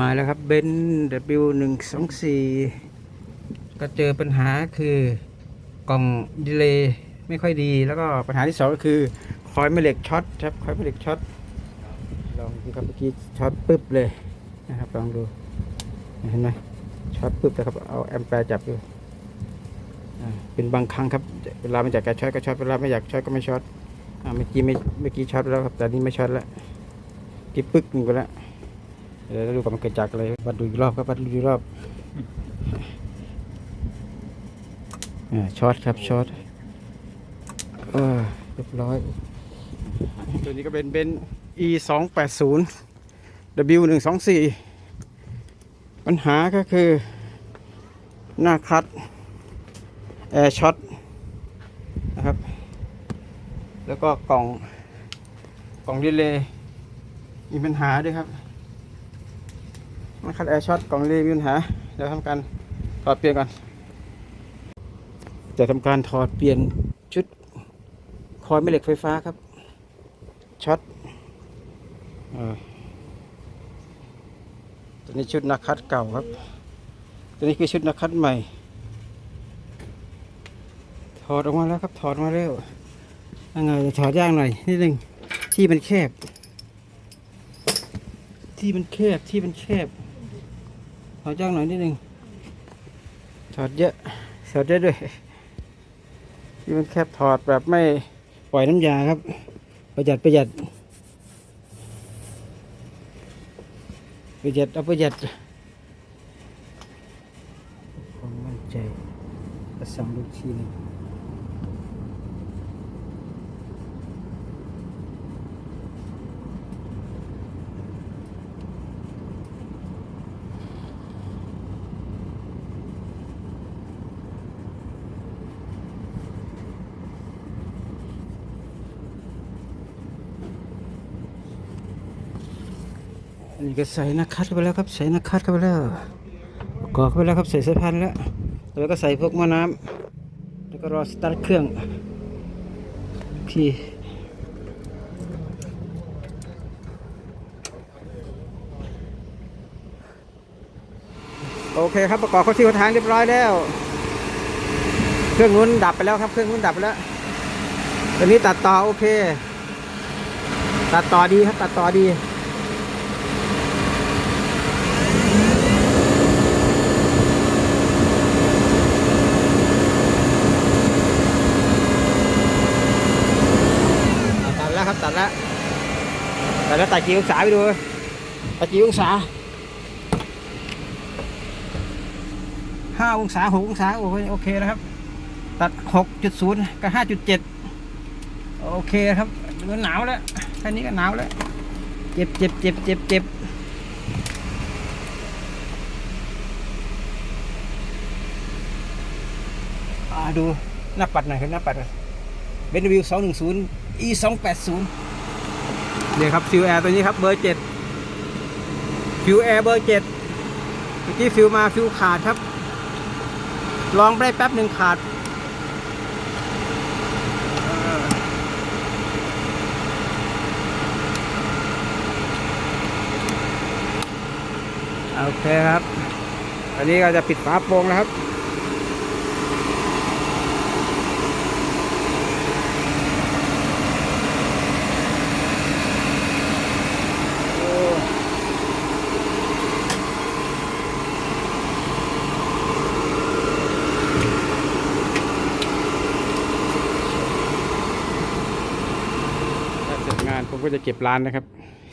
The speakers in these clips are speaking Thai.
มาแล้วครับเบน W หนึ่งสองสี่ก็เจอปัญหาคือกล่องดีเลย์ไม่ค่อยดี แล้วก็ปัญหาที่สองก็คือคอยแม่เหล็กช็อตครับคอยแม่เหล็กช็อตลองดูครับเมื่อกี้ช็อตปึ๊บเลยนะครับลองดูเห็นไหมช็อตปึ๊บนะครับเอาแอมแปร์จับดูอ่เป็นบางครั้งครับเวลาไมันจากการช็อตก็ช็อตเวลาไม่อยากช็อตก็ไม่ช็อตเมื่อกี้ไม่เมื่อกี้ช็อตแล้วครับแต่นี่ไม่ช็อตแล้วกี่ปึ๊กหนึ่งไปแล้ว เดี๋ยวเราดูกับมันเกิดจากอะไรวัดดูอีกรอบครับวัดดูอีกรอบช็อตครับช็อตเรียบร้อย ตัวนี้ก็เป็นเบน e สองแปดศูนย์ w หนึ่งสองสี่ปัญหาก็คือ หน้าคัดแอร์ช็อตนะครับ แล้วก็กล่องกล่องดีเลย์มีปัญหาด้วยครับ มันคัดแอร์ช็อตกล่องรีมีปัญหาเดี๋ยวทำการถอดเปลี่ยนก่อน จะทำการถอดเปลี่ยนชุดคอยแม่เหล็กไฟฟ้าครับช็อตอตัวนี้ชุดนักคัดเก่าครับ ตัวนี้คือชุดนักคัดใหม่ ถอดออกมาแล้วครับ ถอดมาแล้วยังไงจะถอดยากหน่อยนิดนึงที่มันแคบ ที่มันแคบที่มันแคบ ถอดยากหน่อยนิดนึงถอดเยอะถอดเยอะด้วยที่มันแคบถอดแบบไม่ปล่อยน้ำยาครับ ประหยัดประหยัดประหยัดเอาประหยัดความมั่นใจประสังลูกทีหนึง นนี้ก็ใส่นักคัดไปแล้วครับ ใส่นักคัดเข้าไปแล้วกรอกไปแล้วครับใส่สายพันแล้วแล้วก็ใส่พวกมะน้ำแล้วก็รอสตาร์ทเครื่องที่โอเคครับประกอบเข้าที่ข้าทางเรียบร้อยแล้ว เครื่องนู้นดับไปแล้วครับ เครื่องนู้นดับไปแล้วตัวนี้ตัดต่อโอเค ตัดต่อดีครับตัดต่อดีแล้วครับตัดแล้วตัด แล้วตัดกี่องศาไปดูตัดกี่องศาห้าองศาหกองศาโอเคโอเคนะครับ ตัดหกจุดศูนย์กับห้าจุดเจ็ดโอเคครับมันหนาวแล้วแค่นี้ก็หนาวแล้ว เจ็บเจ็บเจ็บเจ็บเจ็บอ่าดูหน้าปัดหน่อยครับหน้าปัดหน่อยเบนวิว210 e 280 เนี่ยครับฟิวแอร์ตัวนี้ครับเบอร์เจ็ดฟิวแอร์เบอร์เจ็ดเมื่อกี้ฟิวมาฟิวขาดครับ ลองไปได้แป๊บหนึ่งขาดโอเคครับ อันนี้ก็จะปิดฝาโปรงแล้วครับ ถ้าเสร็จงานผม ก็จะเก็บร้านนะครับ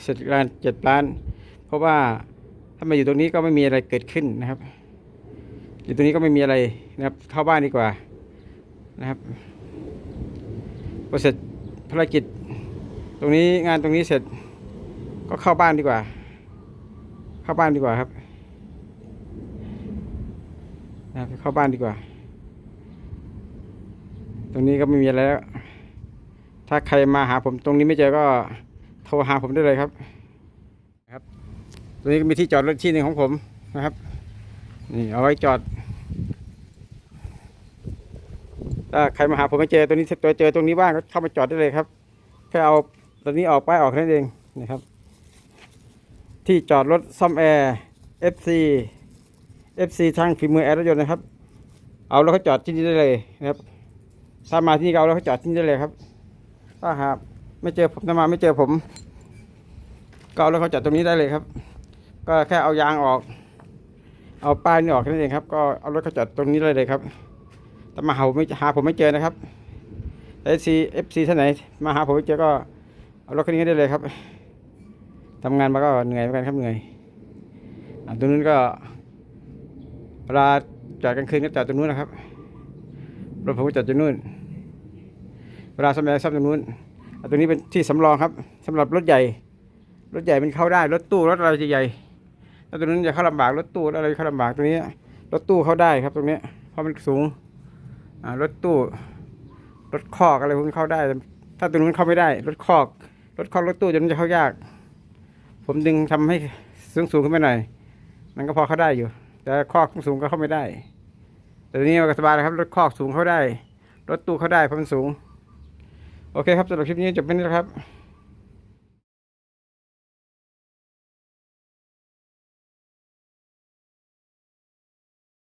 เสร็จงานเจ็ดร้าน เพราะว่าถ้ามาอยู่ตรงนี้ก็ไม่มีอะไรเกิดขึ้นนะครับ อยู่ตรงนี้ก็ไม่มีอะไรนะครับเข้าบ้านดีกว่านะครับพอเสร็จภารกิจตรงนี้งานตรงนี้เสร็จก็เข้าบ้านดีกว่า เข้าบ้านดีกว่าครับนะครับเข้าบ้านดีกว่า ตรงนี้ก็ไม่มีอะไรแล้ว ถ้าใครมาหาผมตรงนี้ไม่เจอก็โทรหาผมได้เลยครับครับตรงนี้ก็มีที่จอดรถที่หนึ่งของผมนะครับนี่เอาไว้จอด ถ้าใครมาหาผมไม่เจอตัวนี้ตัวเจอตรงนี้บ้างก็เข้ามาจอดได้เลยครับแค่เอาตัวนี้ออกป้ายออกแค่นั้นเองนะครับ ที่จอดรถซ่อมแอร์ FC FC ช่างฝีมือแอร์รถยนต์นะครับ เอาแล้วเขาจอดที่นี่ได้เลยนะครับถ้ามาที่นี่เอาแล้วเขาจอดที่นี่ได้เลยครับ ถ้าหากไม่เจอผมถ้ามาไม่เจอผม ก็เอาแล้วเขาจอดตรงนี้ได้เลยครับ ก็แค่เอายางออก เอาป้ายนี่ออกแค่นั้นเองครับ ก็เอารถเขาจอดตรงนี้ได้เลยครับถ้ามาหาผมไม่หาผมไม่เจอนะครับเอฟซีเอฟซีท่านไหน มาหาผมไม่เจอก็เอารถคันนี้ได้เลยครับทำงานมาก็เหนื่อยเหมือนกันครับเหนื่อยอตรงนู้นก็เวลาจอดกลางคืนก็จอดตรงนู้นนะครับรถผมก็จอดตรงนู้น ลาซ่อมแอร์ซ่อมตรงนู้นตรงนี้เป็นที่สำรองครับสำหรับรถใหญ่ รถใหญ่มันเข้าได้รถตู้รถอะไรใหญ่แล้วตรงนั้นจะเข้าลำบากรถตู้อะไรเข้าลำบากตรงนี้รถตู้เข้าได้ครับตรงนี้เพราะมันสูงรถตู้ รถคอกอะไรพวกนี้เข้าได้ ถ้าตรงนู้นเข้าไม่ได้ รถคอก รถคอกรถตู้จะมันจะเข้ายาก ผมดึงทำให้สูงสูงขึ้นไปหน่อยมันก็พอเข้าได้อยู่ แต่คอกสูงก็เข้าไม่ได้ แต่ทีนี้มันก็สบายแล้วครับ รถคอกสูงเข้าได้ รถตู้เข้าได้เพราะมันสูง โอเคครับสำหรับคลิปนี้จบไปนี้แล้วครับ